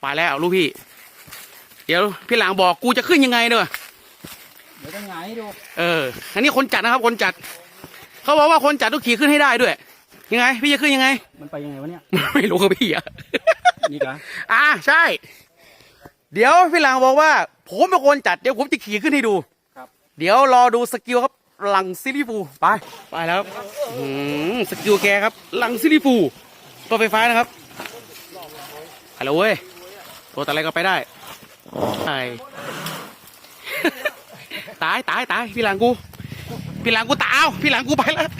ไปแล้วลูกพี่ เดี๋ยวพี่หลังบอกกูจะขึ้นยังไงเด้อเดี๋ยวจะหงายให้ดูเออ อันนี้คนจัดนะครับ คนจัด เขาบอกว่าคนจัดต้องขี่ขึ้นให้ได้ด้วย ยังไง พี่จะขึ้นยังไง มันไปยังไงวะเนี่ย ไม่รู้กับพี่อะนี่กะอ่าใช่ เดี๋ยวพี่หลังบอกว่า ผมเป็นคนจัดเดี๋ยวผมจะขี่ขึ้นให้ดู ครับ เดี๋ยวรอดูสกิลครับหลังซิลิฟูไปไปแล้วอืมสกิลแกครับหลังซิลิฟูตัวไฟฟ้านะครับฮัลโหลเว้ย ตัวแต่อะไรก็ไปได้ใช่ตายตายตายพี่หลังกู พี่หลังกูตายเอ้าพี่หลังกูไปแล้ว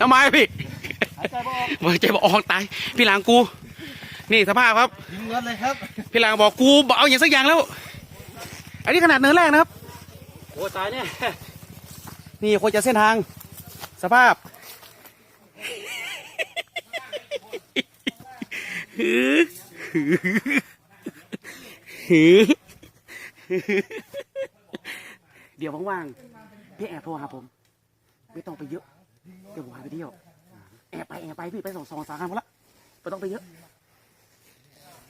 ทำไมพี่หายใจบ่ออกมือใจบอกออกตาย พี่หลังกู นี่สภาพครับยิงเงินเลยครับ พี่หลังบอกกูบอกเอาอย่างสักอย่างแล้ว อันนี้ขนาดเนินแรกนะครับโอ้ตายเนี่ยนี่คนจะเส้นทาง สภาพ เดี๋ยวว่างๆพี่แอบโทรหาผม ไม่ต้องไปเยอะ เดี๋ยวผมพาไปเที่ยวแอบไปแอบไปพี่ไปสองสองสามครั้งพอละไม่ต้องไปเยอะ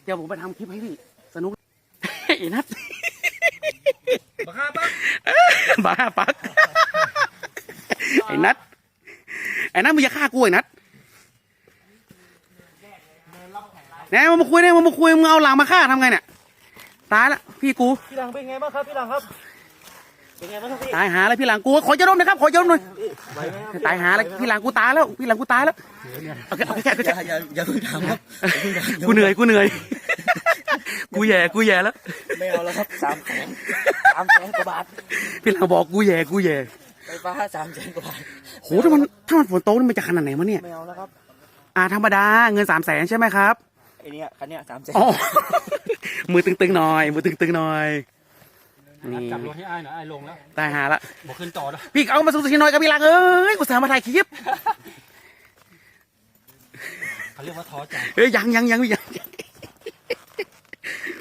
เดี๋ยวผมไปทำคลิปให้พี่สนุกไอ้นัทบังคับปั๊บบ้าปักไอ้นัทไอ้นัทมึงจะฆ่ากูไอ้นัทแหนมึงมาคุยเนี่ยมึงมาคุยมึงเอาหลังมาฆ่าทำไงเนี่ย ตายละพี่กู พี่หลังเป็นไงบ้างครับพี่หลังครับ เป็นไงบ้างครับพี่ตายหาแล้วพี่หลังกูขอจะร่มนะครับขอจะร่มหน่อยไหวไหมครับตายหาแล้วพี่หลังกูตายแล้วพี่หลังกูตายแล้วโอเคโอเคโอเคอย่าอย่าอย่าเพิ่งทำครับกูเหนื่อยกูเหนื่อย กูแย่กูแย่แล้ว ไม่เอาแล้วครับสามแสนสามแสนกว่าบาทพี่หลังบอกกูแย่กูแย่ไฟฟ้าสามแสนกว่าบาทโหถ้ามันถ้ามันฝนตกนี่มันจะขนาดไหนวะเนี่ย ไม่เอาแล้วครับ อ่าธรรมดาเงินสามแสนใช่ไหมครับ ไอเนี้ยคันเนี้ยสามแสนอ๋อ มือตึงๆหน่อย มือตึงๆหน่อย นี่จับรถให้อ้ายหน่อยอ้ายลงแล้วตายหาละ บอกขึ้นต่อแล้วพี่เอามาสุดทีหน่อยกับพี่ลังเอ้ยกูสามาถ่ายคลิป เขาเรียกว่าท้อใจเอ้ยยังยังยังยังยัง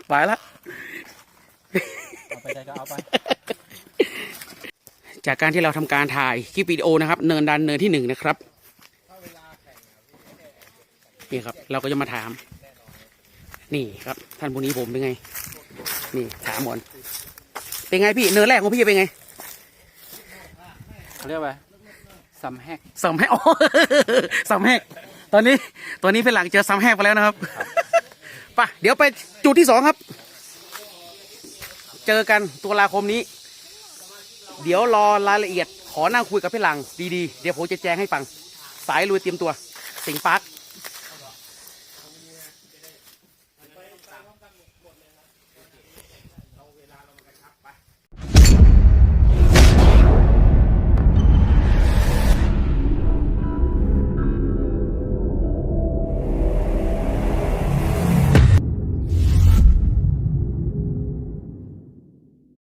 ไปละ เอาไปใดก็เอาไปจากการที่เราทำการถ่ายคลิปวิดีโอนะครับ เนินดันเนินที่หนึ่งนะครับนี่ครับ เราก็จะมาถาม นี่ครับ ท่านผู้นี้ผมเป็นไง นี่ถามหมอน เป็นไงพี่เนินแรกของพี่เป็นไงเขาเรียกว่าซัมแฮกสามแหกอ๋อสามแหกตอนนี้ตอนนี้เป็นหลังเจอสามแหกไปแล้วนะครับไป่ะเดี๋ยวไปจุดที่สองครับ เจอกันตุลาคมนี้ เดี๋ยวรอรายละเอียด ขอนั่งคุยกับพี่หลังดีๆ เดี๋ยวผมจะแจ้งให้ฟัง สายลุยเตรียมตัว สิงห์ปาร์ค